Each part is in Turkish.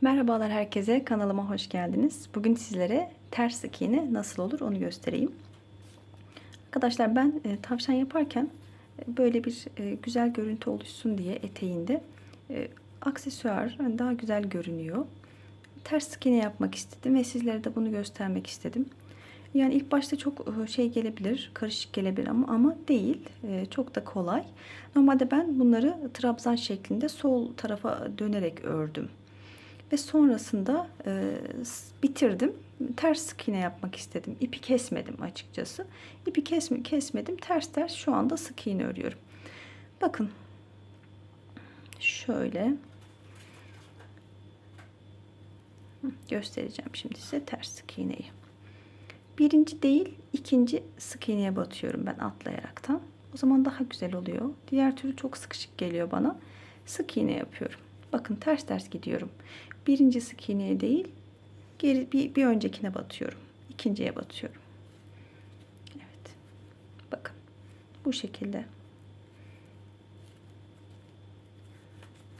Merhabalar herkese, kanalıma hoş geldiniz. Bugün sizlere ters sık nasıl olur onu göstereyim. Arkadaşlar ben e, tavşan yaparken e, böyle bir e, güzel görüntü oluşsun diye eteğinde e, aksesuar daha güzel görünüyor. Ters sık yapmak istedim ve sizlere de bunu göstermek istedim. Yani ilk başta çok e, şey gelebilir, karışık gelebilir ama ama değil. E, çok da kolay. Normalde ben bunları trabzan şeklinde sol tarafa dönerek ördüm. Ve sonrasında e, bitirdim. Ters sık iğne yapmak istedim. İpi kesmedim açıkçası. İpi kesme, kesmedim. Ters ters şu anda sık iğne örüyorum. Bakın. Şöyle. Göstereceğim şimdi size ters sık iğneyi. Birinci değil, ikinci sık iğneye batıyorum ben atlayaraktan. O zaman daha güzel oluyor. Diğer türlü çok sıkışık geliyor bana. Sık iğne yapıyorum. Bakın ters ters gidiyorum. Birinci sık iğneye değil, geri bir, bir öncekine batıyorum. İkinciye batıyorum. Evet. Bakın. Bu şekilde.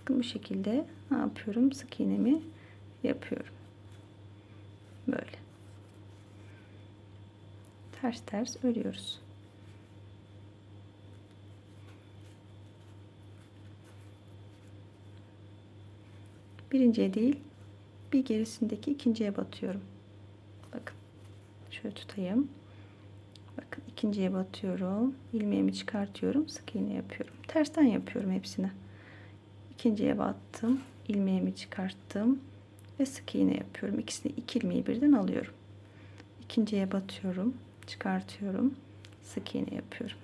Bakın bu şekilde ne yapıyorum? Sık iğnemi yapıyorum. Böyle. Ters ters örüyoruz. Birinciye değil bir gerisindeki ikinciye batıyorum. Bakın. Şöyle tutayım. Bakın ikinciye batıyorum. ilmeğimi çıkartıyorum. Sık iğne yapıyorum. Tersten yapıyorum hepsini. İkinciye battım. ilmeğimi çıkarttım. Ve sık iğne yapıyorum. İkisini iki ilmeği birden alıyorum. İkinciye batıyorum. Çıkartıyorum. Sık iğne yapıyorum.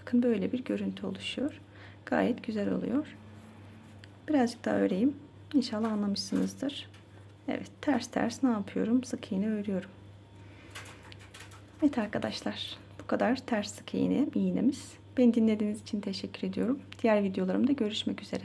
Bakın böyle bir görüntü oluşuyor. Gayet güzel oluyor. Birazcık daha öreyim. İnşallah anlamışsınızdır. Evet ters ters ne yapıyorum? Sık iğne örüyorum. Evet arkadaşlar bu kadar ters sık iğne iğnemiz. Beni dinlediğiniz için teşekkür ediyorum. Diğer videolarımda görüşmek üzere.